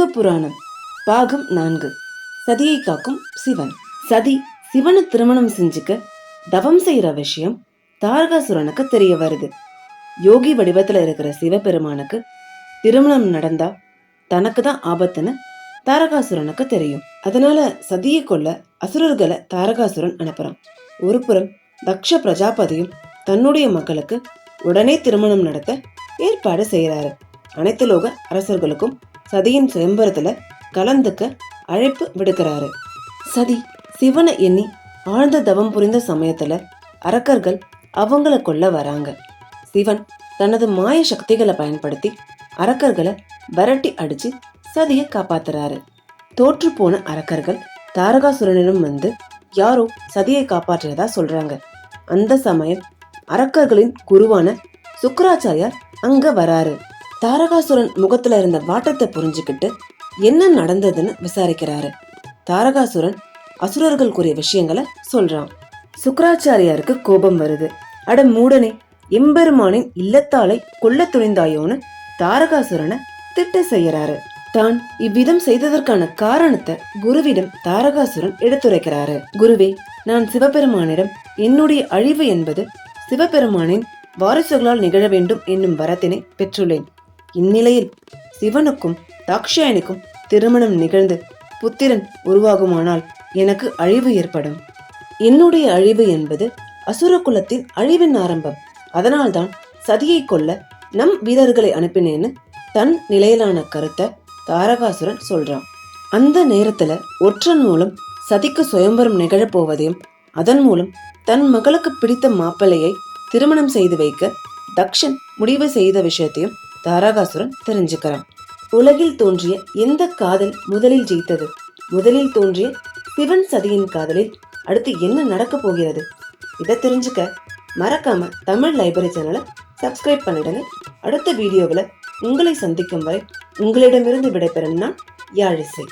சிவபுராணம் பாகம் நான்கு. சதியை காக்கும் சிவன். சதி சிவனை திருமணம் செஞ்சுக்க தவம் செய்யற விஷயம் தாரகாசுரனுக்கு தெரிய வருது. யோகி வடிவத்துல இருக்கிற சிவபெருமானுக்கு திருமணம் நடந்தா தனக்கு தான் ஆபத்துன்னு தாரகாசுரனுக்கு தெரியும். அதனால சதியை கொல்ல அசுரர்களை தாரகாசுரன் அனுப்புறான். ஒரு புறம் தக்ஷ பிரஜாபதியும் தன்னுடைய மக்களுக்கு உடனே திருமணம் நடத்த ஏற்பாடு செய்யறாரு அனைத்து லோக அரசர்களுக்கும் சதியின் சுயம்பரத்தில் கலந்துக்க அழைப்பு விடுக்கிறாரு. சதி சிவனை எண்ணி ஆழ்ந்த தவம் புரிந்த சமயத்தில் அரக்கர்கள் அவங்கள கொல்ல வராங்க. சிவன் தனது மாய சக்திகளை பயன்படுத்தி அரக்கர்களை விரட்டி அடிச்சு சதியை காப்பாத்துறாரு. தோற்று போன அரக்கர்கள் தாரகாசுரனிடம் வந்து யாரோ சதியை காப்பாற்றுறதா சொல்றாங்க. அந்த சமயம் அரக்கர்களின் குருவான சுக்கராச்சாரியார் அங்க வராரு. தாரகாசுரன் முகத்துல இருந்த வாட்டத்தை புரிஞ்சுக்கிட்டு என்ன நடந்ததுன்னு விசாரிக்கிறாரு. தாரகாசுரன் அசுரர்கள் கூறிய விஷயங்களை சொல்றான். சுக்கராச்சாரியாருக்கு கோபம் வருது. அட மூடனே எம்பெருமானின் இல்லத்தாலை கொல்ல துணிந்தாயோன்னு தாரகாசுரனை திட்ட செய்யறாரு தான் இவ்விதம் செய்ததற்கான காரணத்தை குருவிடம் தாரகாசுரன் எடுத்துரைக்கிறாரு. குருவே நான் சிவபெருமானிடம் என்னுடைய அழிவு என்பது சிவபெருமானின் வாரிசுகளால் நிகழ வேண்டும் என்னும் வரத்தினை பெற்றுள்ளேன். இந்நிலையில் சிவனுக்கும் தாக்ஷாயனுக்கும் திருமணம் நிகழ்ந்து புத்திரன் உருவாகுமானால் எனக்கு அழிவு ஏற்படும். என்னுடைய அழிவு என்பது அசுர குலத்தின் அழிவின் ஆரம்பம். அதனால்தான் சதியை கொல்ல நம் வீரர்களை அனுப்பினேன்னு தன் நிலையிலான கருத்தை தாரகாசுரன் சொல்றான். அந்த நேரத்துல ஒற்றன் மூலம் சதிக்கு சுயம்பரம் நிகழப்போவதையும் அதன் மூலம் தன் மகளுக்கு பிடித்த மாப்பிள்ளையை திருமணம் செய்து வைக்க தக்ஷன் முடிவு செய்த விஷயத்தையும் தாரகாசுரன் தெரிஞ்சுக்கிறான். உலகில் தோன்றிய எந்த காதல் முதலில் ஜெயித்தது? முதலில் தோன்றிய சிவன் சதியின் காதலில் அடுத்து என்ன நடக்க போகிறது? இதை தெரிஞ்சுக்க மறக்காம தமிழ் லைப்ரரி சேனலை சப்ஸ்கிரைப் பண்ணிடுங்க. அடுத்த வீடியோவில் உங்களை சந்திக்கும் வரை உங்களிடமிருந்து விடைபெறும் நான் யாழிசை.